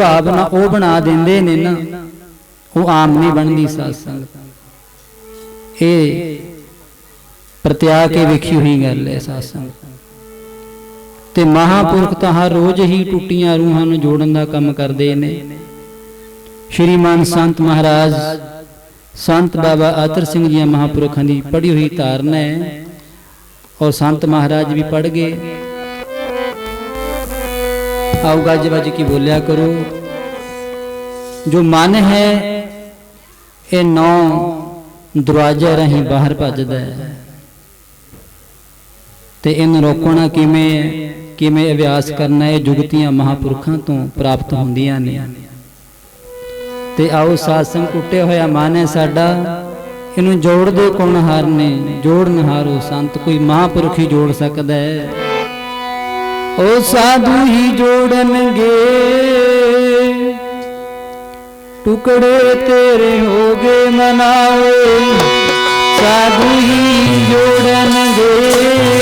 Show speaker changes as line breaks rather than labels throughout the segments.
ਭਾਵਨਾ ਉਹ ਬਣਾ ਦਿੰਦੇ ਨੇ ਨਾ, ਉਹ ਆਮ ਨਹੀਂ ਬਣਦੀ ਸਾਧ ਸੰਗਤ। ਇਹ ਪ੍ਰਤਿਆ ਕੇ ਵੇਖੀ ਹੋਈ ਗੱਲ ਹੈ ਸਾਧ ਸੰਗਤ। ਤੇ ਮਹਾਪੁਰਖ ਤਾਂ ਹਰ ਰੋਜ਼ ਹੀ ਟੁੱਟੀਆਂ ਰੂਹਾਂ ਨੂੰ ਜੋੜਨ ਦਾ ਕੰਮ ਕਰਦੇ ਨੇ। ਸ਼੍ਰੀਮਾਨ ਸੰਤ ਮਹਾਰਾਜ, ਸੰਤ ਬਾਬਾ ਆਤਰ ਸਿੰਘ ਜੀ ਮਹਾਪੁਰਖਾਂ ਦੀ ਪੜ੍ਹੀ ਹੋਈ ਧਾਰਨਾ ਹੈ। ਔਰ ਸੰਤ ਮਹਾਰਾਜ ਵੀ ਪੜ੍ਹ ਗਏ। ਆਓ ਗੱਜ ਵੱਜ ਕੇ ਬੋਲਿਆ ਕਰੋ। ਜੋ ਮਨ ਹੈ, ਇਹ ਨੌ ਦਰਵਾਜ਼ਾ ਰਾਹੀਂ ਬਾਹਰ ਭੱਜਦਾ ਹੈ। ਤੇ ਇਹਨੂੰ ਰੋਕਣਾ ਕਿਵੇਂ ਕਿਵੇਂ ਅਭਿਆਸ ਕਰਨਾ ਇਹ ਜੁਗਤੀਆਂ ਮਹਾਪੁਰਖਾਂ ਤੋਂ ਪ੍ਰਾਪਤ ਹੁੰਦੀਆਂ ਨੇ। ਤੇ ਆਓ ਸਾਸੰਗ ਟੁੱਟੇ ਹੋਇਆ ਮਨ ਹੈ ਸਾਡਾ, ਇਹਨੂੰ ਜੋੜਦੇ ਕੌਣ ਹਾਰ ਨੇ ਜੋੜਨਹਾਰੋ ਸੰਤ, ਕੋਈ ਮਹਾਪੁਰਖ ਹੀ ਜੋੜ ਸਕਦਾ ਹੈ। ਉਹ ਸਾਧੂ ਹੀ ਜੋੜਨਗੇ। ਟੁਕੜੇ ਤੇਰੇ ਹੋਗੇ ਮਨਾਵੇ ਸਾਧੂ ਹੀ ਜੋੜਨਗੇ।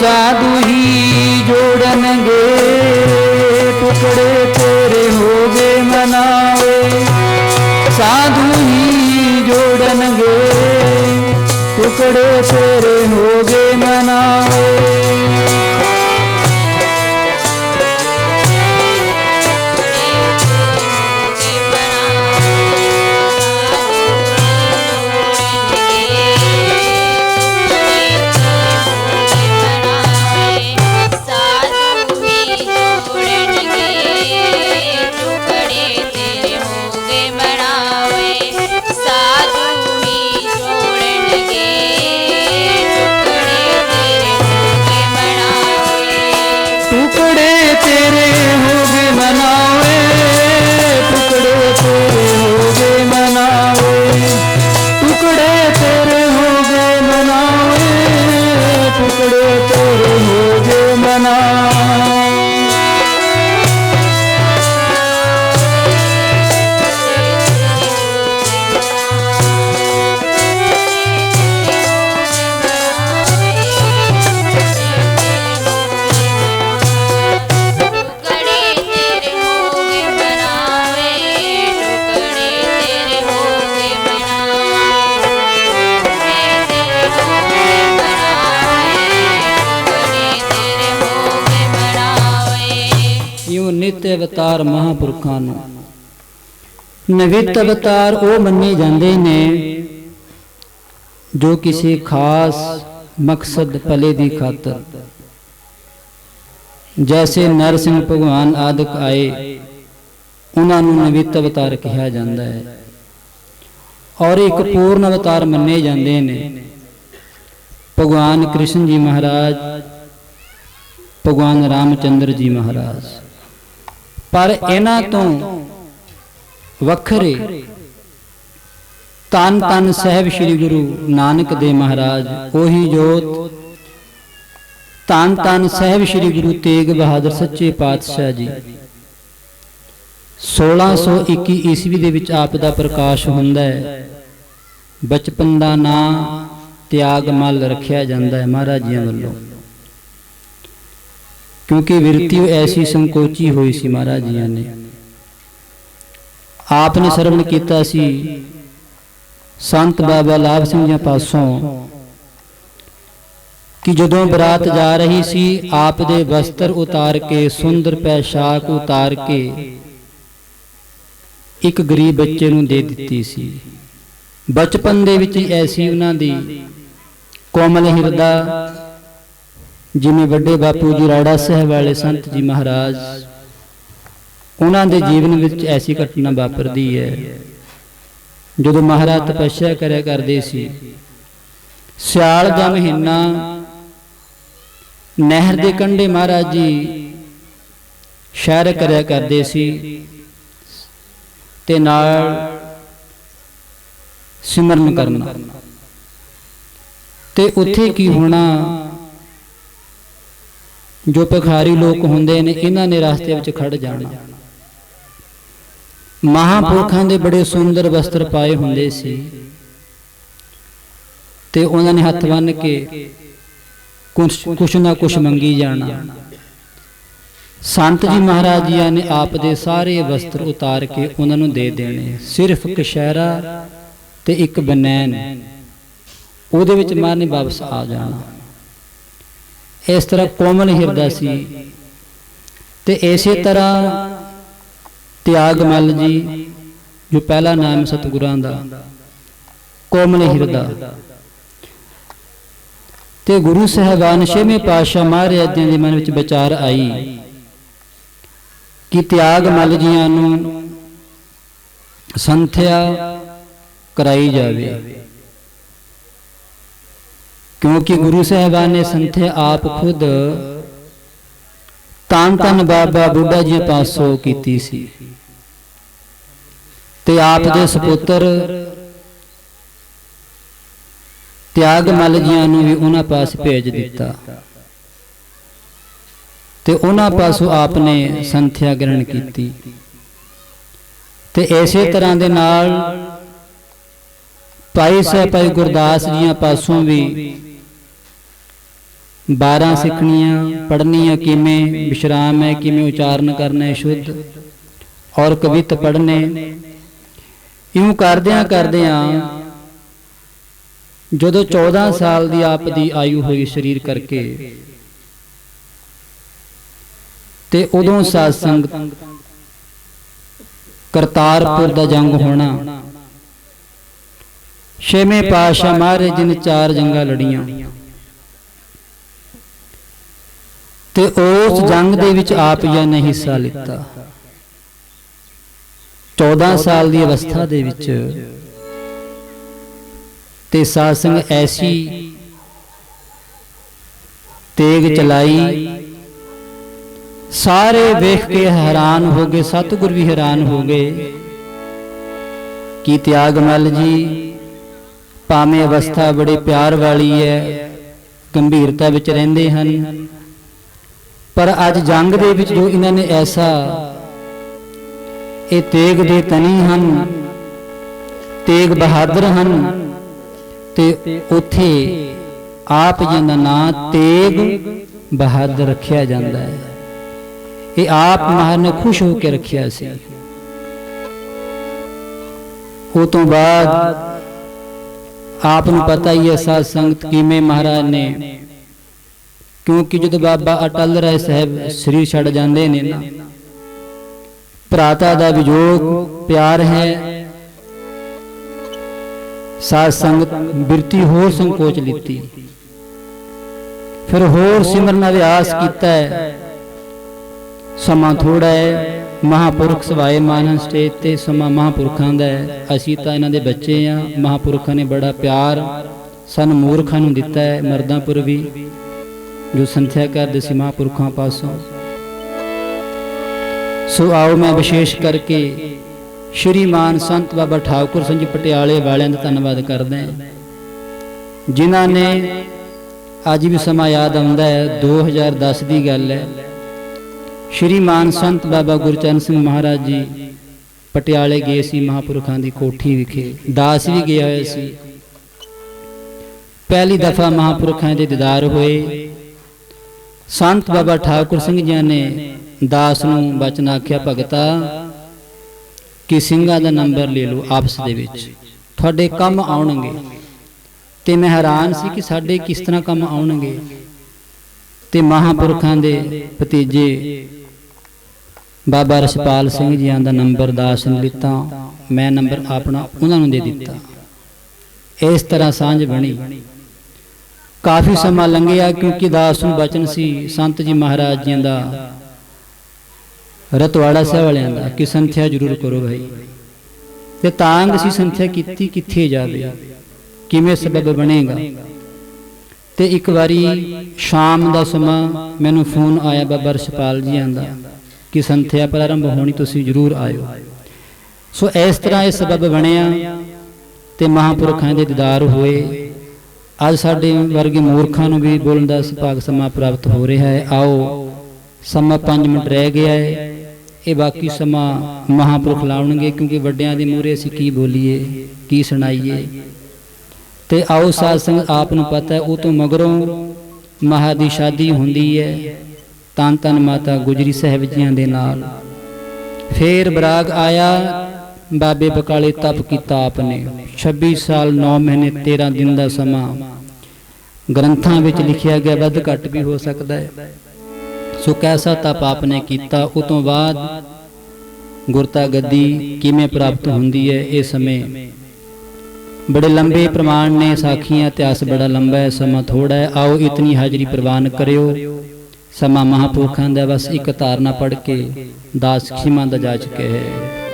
ਸਾਧੂ ਹੀ ਜੋੜਨਗੇ ਟੁਕੜੇ ਤੇਰੇ ਹੋਗੇ ਮਨਾਵੇ। ਸਾਧੂ ਹੀ ਜੋੜਨਗੇ ਟੁਕੜੇ ਤੇਰੇ ਹੋਗੇ ਮਨਾਵੇ। ਨਿਤ ਅਵਤਾਰ ਮਹਾਪੁਰਖਾਂ ਨੂੰ। ਨਵਿਤ ਅਵਤਾਰ ਉਹ ਮੰਨੇ ਜਾਂਦੇ ਨੇ ਜੋ ਕਿਸੇ ਖਾਸ ਮਕਸਦ ਭਲੇ ਦੀ ਖਾਤਰ। ਜੈਸੇ ਨਰਸਿੰਘ ਭਗਵਾਨ ਆਦਿਕ ਆਏ, ਉਹਨਾਂ ਨੂੰ ਨਵਿਤ ਅਵਤਾਰ ਕਿਹਾ ਜਾਂਦਾ ਹੈ। ਔਰ ਇੱਕ ਪੂਰਨ ਅਵਤਾਰ ਮੰਨੇ ਜਾਂਦੇ ਨੇ। ਭਗਵਾਨ ਕ੍ਰਿਸ਼ਨ ਜੀ ਮਹਾਰਾਜ, ਭਗਵਾਨ ਰਾਮਚੰਦਰ ਜੀ ਮਹਾਰਾਜ। ਪਰ ਇਹਨਾਂ ਤੋਂ ਵੱਖਰੇ ਤਨ ਤਨ ਸਾਹਿਬ ਸ੍ਰੀ ਗੁਰੂ ਨਾਨਕ ਦੇ ਮਹਾਰਾਜ ਉਹੀ ਜੋਤ। ਤਨ ਤਨ ਸਾਹਿਬ ਸ੍ਰੀ ਗੁਰੂ ਤੇਗ ਬਹਾਦਰ ਸੱਚੇ ਪਾਤਸ਼ਾਹ ਜੀ। 1621 ਈਸਵੀ ਦੇ ਵਿੱਚ ਆਪ ਦਾ ਪ੍ਰਕਾਸ਼ ਹੁੰਦਾ ਹੈ। ਬਚਪਨ ਦਾ ਨਾਂ ਤਿਆਗ ਮਲ ਰੱਖਿਆ ਜਾਂਦਾ ਹੈ ਮਹਾਰਾਜ ਜੀਆਂ ਵੱਲੋਂ। ਕਿਉਂਕਿ ਵਿਰਤੀ ਐਸੀ ਸੰਕੋਚੀ ਹੋਈ ਸੀ ਮਹਾਰਾਜ ਜੀਆਂ ਨੇ। ਆਪ ਨੇ ਸਰਵਣ ਕੀਤਾ ਸੀ। ਸੰਤ ਬਾਬਾ ਲਾਭ ਸਿੰਘ ਜੀ ਪਾਸੋਂ ਕਿ ਜਦੋਂ ਬਰਾਤ ਜਾ ਰਹੀ ਸੀ ਆਪ ਦੇ ਵਸਤਰ ਉਤਾਰ ਕੇ, ਸੁੰਦਰ ਪੈਸ਼ਾਕ ਉਤਾਰ ਕੇ ਇੱਕ ਗਰੀਬ ਬੱਚੇ ਨੂੰ ਦੇ ਦਿੱਤੀ ਸੀ। ਬਚਪਨ ਦੇ ਵਿੱਚ ਐਸੀ ਉਹਨਾਂ ਦੀ ਕੋਮਲ ਹਿਰਦਾ ਜਿਵੇਂ ਵੱਡੇ ਬਾਪੂ ਜੀ ਰਾੜਾ ਸਾਹਿਬ ਵਾਲੇ ਸੰਤ ਜੀ ਮਹਾਰਾਜ, ਉਹਨਾਂ ਦੇ ਜੀਵਨ ਵਿੱਚ ਐਸੀ ਘਟਨਾ ਵਾਪਰਦੀ ਹੈ। ਜਦੋਂ ਮਹਾਰਾਜ ਤਪੱਸਿਆ ਕਰਿਆ ਕਰਦੇ ਸੀ, ਸਿਆਲ ਦਾ ਮਹੀਨਾ, ਨਹਿਰ ਦੇ ਕੰਢੇ ਮਹਾਰਾਜ ਜੀ ਸ਼ਹਿਰ ਕਰਿਆ ਕਰਦੇ ਸੀ ਤੇ ਨਾਲ ਸਿਮਰਨ ਕਰਨਾ। ਤੇ ਉੱਥੇ ਕੀ ਹੋਣਾ ਜੋ ਭਖਾਰੀ ਲੋਕ ਹੁੰਦੇ ਨੇ, ਇਹਨਾਂ ਨੇ ਰਸਤੇ ਵਿੱਚ ਖੜ ਜਾਣਾ। ਮਹਾਪੁਰਖਾਂ ਦੇ ਬੜੇ ਸੁੰਦਰ ਵਸਤਰ ਪਾਏ ਹੁੰਦੇ ਸੀ। ਤੇ ਉਹਨਾਂ ਨੇ ਹੱਥ ਬੰਨ ਕੇ ਕੁਛ ਨਾ ਕੁਛ ਮੰਗੀ ਜਾਣਾ। ਸੰਤ ਜੀ ਮਹਾਰਾਜ ਜੀ ਨੇ ਆਪ ਦੇ ਸਾਰੇ ਵਸਤਰ ਉਤਾਰ ਕੇ ਉਹਨਾਂ ਨੂੰ ਦੇ ਦੇਣੇ। ਸਿਰਫ ਕਸ਼ਹਿਰਾ ਤੇ ਇੱਕ ਬਨੈਨ। ਉਹਦੇ ਵਿੱਚ ਮਾਰ ਵਾਪਸ ਆ ਜਾਣਾ। ਇਸ ਤਰ੍ਹਾਂ ਕੋਮਲ ਹਿਰਦਾ ਸੀ। ਤੇ ਇਸੇ ਤਰ੍ਹਾਂ ਤਿਆਗਮਲ ਜੀ ਜੋ ਪਹਿਲਾ ਨਾਮ ਸਤਿਗੁਰਾਂ ਦਾ। ਕੋਮਲ ਹਿਰਦਾ। ਤੇ ਗੁਰੂ ਸਾਹਿਬਾਨ ਛੇਵੇਂ ਪਾਤਸ਼ਾਹ ਮਹਾਰਾਜ ਜੀ ਦੇ ਮਨ ਵਿੱਚ ਵਿਚਾਰ ਆਈ ਕਿ ਤਿਆਗਮਲ ਜੀਆਂ ਨੂੰ ਸੰਥਿਆ ਕਰਾਈ ਜਾਵੇ। ਕਿਉਂਕਿ ਗੁਰੂ ਸਾਹਿਬਾਨ ਨੇ ਸੰਥਿਆ ਆਪ ਖੁਦ ਤਾਂ ਤਨ ਬਾਬਾ ਬੁੱਢਾ ਜੀ ਪਾਸੋਂ ਕੀਤੀ ਸੀ। ਤੇ ਆਪ ਦੇ ਸੁਪੁੱਤਰ ਤਿਆਗਮਲ ਜੀਆਂ ਨੂੰ ਵੀ ਉਹਨਾਂ ਪਾਸ ਭੇਜ ਦਿੱਤਾ। ਤੇ ਉਹਨਾਂ ਪਾਸੋਂ ਆਪ ਨੇ ਸੰਥਿਆ ਗ੍ਰਹਿਣ ਕੀਤੀ। ਤੇ ਐਸੇ ਤਰ੍ਹਾਂ ਦੇ ਨਾਲ ਭਾਈ ਸਾਹਿਬ ਭਾਈ ਗੁਰਦਾਸ ਜੀਆਂ ਪਾਸੋਂ ਵੀ 12 ਸਿੱਖਣੀਆਂ, ਪੜ੍ਹਨੀਆਂ ਕਿਵੇਂ, ਵਿਸ਼ਰਾਮ ਹੈ ਕਿਵੇਂ, ਉਚਾਰਨ ਕਰਨਾ ਹੈ ਸ਼ੁੱਧ, ਔਰ ਕਵਿਤ ਪੜ੍ਹਨੇ। ਇਉਂ ਕਰਦਿਆਂ ਕਰਦਿਆਂ, ਜਦੋਂ 14 ਸਾਲ ਦੀ ਆਪ ਦੀ ਆਯੂ ਹੋਈ ਸਰੀਰ ਕਰਕੇ, ਤੇ ਉਦੋਂ ਸਾਧ ਸੰਗਤ ਕਰਤਾਰਪੁਰ ਦਾ ਜੰਗ ਹੋਣਾ। ਛੇਵੇਂ ਪਾਤਸ਼ਾਹ ਮਹਾਰਾਜ ਜੀ ਨੇ ਚਾਰ ਜੰਗਾਂ ਲੜੀਆਂ। ਤੇ ਉਸ ਜੰਗ ਦੇ ਵਿੱਚ ਆਪ ਜੀ ਨੇ ਹਿੱਸਾ ਲਿੱਤਾ। 14 ਸਾਲ ਦੀ ਅਵਸਥਾ ਦੇ ਵਿੱਚ ਤੇ ਸਾਧ ਸੰਗ ਐਸੀ ਤੇਗ ਚਲਾਈ। ਸਾਰੇ ਵੇਖ ਕੇ ਹੈਰਾਨ ਹੋ ਗਏ ਸਤਿਗੁਰ ਵੀ ਹੈਰਾਨ ਹੋ ਗਏ। ਕਿ ਤਿਆਗਮਲ ਜੀ ਭਾਵੇਂ ਅਵਸਥਾ ਬੜੇ ਪਿਆਰ ਵਾਲੀ ਹੈ ਗੰਭੀਰਤਾ ਵਿੱਚ ਰਹਿੰਦੇ ਹਨ। ਪਰ ਅੱਜ ਜੰਗ ਦੇ ਵਿੱਚ ਜੋ ਇਹਨਾਂ ਨੇ ਐਸਾ ਇਹ ਤੇਗ ਦੇ ਤਨੀ ਹਨ, ਤੇਗ ਬਹਾਦਰ ਹਨ, ਤੇ ਉਥੇ ਆਪ ਜੀ ਦਾ ਨਾਂ ਤੇਗ ਬਹਾਦਰ ਰੱਖਿਆ ਜਾਂਦਾ ਹੈ। ਇਹ ਆਪ ਮਹਾਰਾਜ ਨੇ ਖੁਸ਼ ਹੋ ਕੇ ਰੱਖਿਆ ਸੀ। ਉਹ ਤੋਂ ਬਾਅਦ ਆਪ ਨੂੰ ਪਤਾ ਹੀ ਹੈ ਸਾਧ ਸੰਗਤ ਕਿਵੇਂ ਮਹਾਰਾਜ ਨੇ ਕਿਉਂਕਿ ਜਦੋਂ ਬਾਬਾ ਅਟਲ ਰਾਏ ਸਾਹਿਬ ਸਰੀਰ ਛੱਡ ਜਾਂਦੇ ਨੇ ਨਾ, ਭਰਾਤਾ ਦਾ ਵਿਜੋਗ ਪਿਆਰ ਹੈ, ਸਾਧ ਸੰਗਤ ਬਿਰਤੀ ਹੋਰ ਸੰਕੋਚ ਲਿੱਤੀ। ਫਿਰ ਹੋਰ ਸਿਮਰਨ ਅਭਿਆਸ ਕੀਤਾ ਹੈ। ਸਮਾਂ ਥੋੜਾ ਹੈ, ਮਹਾਪੁਰਖ ਸਵਾਏ ਮਾਨਨ ਸਟੇਜ ਤੇ ਸਮਾਂ ਮਹਾਪੁਰਖਾਂ ਦਾ ਹੈ। ਅਸੀਂ ਤਾਂ ਇਹਨਾਂ ਦੇ ਬੱਚੇ ਆ ਮਹਾਪੁਰਖਾਂ ਨੇ ਬੜਾ ਪਿਆਰ ਸਾਨੂੰ ਮੂਰਖਾਂ ਨੂੰ ਦਿੱਤਾ ਹੈ, ਮਰਦਾਂ ਮਰਦਾਂਪੁਰ ਵੀ। ਜੋ ਸੰਥਿਆ ਕਰਦੇ ਸੀ ਮਹਾਂਪੁਰਖਾਂ ਪਾਸੋਂ। ਸੋ ਆਓ ਮੈਂ ਵਿਸ਼ੇਸ਼ ਕਰਕੇ ਸ਼੍ਰੀਮਾਨ ਸੰਤ ਬਾਬਾ ਠਾਕੁਰ ਸਿੰਘ ਜੀ ਪਟਿਆਲੇ ਵਾਲਿਆਂ ਦਾ ਧੰਨਵਾਦ ਕਰਦਾ ਹਾਂ। ਜਿਨ੍ਹਾਂ ਨੇ ਅੱਜ ਵੀ ਸਮਾਂ ਯਾਦ ਆਉਂਦਾ ਹੈ 2010 ਦੀ ਗੱਲ ਹੈ। ਸ਼੍ਰੀਮਾਨ ਸੰਤ ਬਾਬਾ ਗੁਰਚਰਨ ਸਿੰਘ ਮਹਾਰਾਜ ਜੀ ਪਟਿਆਲੇ ਗਏ ਸੀ ਮਹਾਪੁਰਖਾਂ ਦੀ ਕੋਠੀ ਵਿਖੇ। ਦਾਸ ਵੀ ਗਿਆ ਹੋਇਆ ਸੀ। ਪਹਿਲੀ ਦਫਾ ਮਹਾਪੁਰਖਾਂ ਦੇ ਦੀਦਾਰ ਹੋਏ। ਸੰਤ ਬਾਬਾ ਠਾਕੁਰ ਸਿੰਘ ਜੀ ਨੇ ਦਾਸ ਨੂੰ ਬਚਨ ਆਖਿਆ, ਭਗਤਾ, ਕਿ ਸਿੰਘਾਂ ਦਾ ਨੰਬਰ ਲੈ ਲਓ ਆਪਸ ਦੇ ਵਿੱਚ। ਤੁਹਾਡੇ ਕੰਮ ਆਉਣਗੇ। ਤੇ ਮੈਂ ਹੈਰਾਨ ਸੀ ਕਿ ਸਾਡੇ ਕਿਸ ਤਰ੍ਹਾਂ ਕੰਮ ਆਉਣਗੇ। ਤੇ ਮਹਾਪੁਰਖਾਂ ਦੇ ਭਤੀਜੇ ਬਾਬਾ ਰਸਪਾਲ ਸਿੰਘ ਜੀਆਂ ਦਾ ਨੰਬਰ ਦਾਸ ਨੇ ਲਿੱਤਾ। ਮੈਂ ਨੰਬਰ ਆਪਣਾ ਉਹਨਾਂ ਨੂੰ ਦੇ ਦਿੱਤਾ। ਇਸ ਤਰ੍ਹਾਂ ਸਾਂਝ ਬਣੀ। ਕਾਫੀ ਸਮਾਂ ਲੰਘਿਆ ਕਿਉਂਕਿ ਦਾਸ ਨੂੰ ਬਚਨ ਸੀ ਸੰਤ ਜੀ ਮਹਾਰਾਜ ਜੀ ਦਾ। ਰਤਵਾੜਾ ਸਾਹਿਬ ਵਾਲਿਆਂ ਦਾ ਕਿ ਸੰਥਿਆ ਜ਼ਰੂਰ ਕਰੋ ਭਾਈ। ਤੇ ਤਾਂਗ ਅਸੀਂ ਸੰਥਿਆ ਕੀਤੀ ਕਿੱਥੇ ਜਾਵੇ? ਕਿਵੇਂ ਸਬਬ ਬਣੇਗਾ? ਤੇ ਇੱਕ ਵਾਰੀ ਸ਼ਾਮ ਦਾ ਸਮਾਂ ਮੈਨੂੰ ਫੋਨ ਆਇਆ ਬਾਬਾ ਰਸ਼ਪਾਲ ਜੀ ਆਂਦਾ ਕਿ ਸੰਥਿਆ ਪ੍ਰਾਰੰਭ ਹੋਣੀ ਤੁਸੀਂ ਜਰੂਰ ਆਇਓ। ਸੋ ਇਸ ਤਰ੍ਹਾਂ ਇਹ ਸਬਬ ਬਣਿਆ ਤੇ ਮਹਾਂਪੁਰਖਾਂ ਦੇ ਦੀਦਾਰ ਹੋਏ। ਅੱਜ ਸਾਡੇ ਵਰਗੇ ਮੂਰਖਾਂ ਨੂੰ ਵੀ ਬੋਲਣ ਦਾ ਸੁਭਾਗ ਸਮਾਂ ਪ੍ਰਾਪਤ ਹੋ ਰਿਹਾ ਹੈ। ਆਓ, ਸਮਾਂ 5 ਮਿੰਟ ਰਹਿ ਗਿਆ ਹੈ। ਇਹ ਬਾਕੀ ਸਮਾਂ ਮਹਾਂਪੁਰਖ ਲਾਉਣਗੇ, ਕਿਉਂਕਿ ਵੱਡਿਆਂ ਦੇ ਮੂਹਰੇ ਅਸੀਂ ਕੀ ਬੋਲੀਏ, ਕੀ ਸੁਣਾਈਏ। ਤੇ ਆਓ, ਸਾਧ ਸੰਗਤ ਆਪ ਨੂੰ ਪਤਾ ਹੈ, ਉਹ ਤੋਂ ਮਗਰੋਂ ਮਹਾ ਦੀ ਸ਼ਾਦੀ ਹੁੰਦੀ ਹੈ ਤਨ ਤਨ ਮਾਤਾ ਗੁਜਰੀ ਸਾਹਿਬ ਜੀਆਂ ਦੇ ਨਾਲ। ਫੇਰ ਬਰਾਗ ਆਇਆ ਬਾਬੇ ਬਕਾਲੇ ਤਪ ਕੀਤਾ ਆਪਨੇ। 26 ਸਾਲ 9 ਮਹੀਨੇ 13 ਦਿਨ ਦਾ ਸਮਾਂ। ਗ੍ਰੰਥਾਂ ਵਿੱਚ ਲਿਖਿਆ ਗਿਆ, ਵੱਧ ਘੱਟ ਵੀ ਹੋ ਸਕਦਾ ਹੈ। ਸੋ ਕੈਸਾ ਤਪ ਆਪਨੇ ਕੀਤਾ? ਉਸ ਤੋਂ ਬਾਅਦ ਗੁਰਤਾ ਗੱਦੀ ਕਿਵੇਂ ਪ੍ਰਾਪਤ ਹੁੰਦੀ ਹੈ ਇਹ ਸਮੇਂ? ਬੜੇ ਲੰਬੇ ਪ੍ਰਮਾਣ ਨੇ ਸਾਖੀਆਂ ਇਤਿਹਾਸ ਬੜਾ ਲੰਬਾ ਹੈ, ਸਮਾਂ ਥੋੜਾ ਹੈ। ਆਓ ਇਤਨੀ ਹਾਜ਼ਰੀ ਪ੍ਰਵਾਨ ਕਰਿਓ। ਸਮਾਂ ਮਹਾਪੁਰਖਾਂ ਦਾ ਬਸ ਇੱਕ ਧਾਰਨਾ ਪੜ ਕੇ ਦਾਸ ਖਿਮਾ ਦਾ ਜਾ ਚੁੱਕਿਆ ਹੈ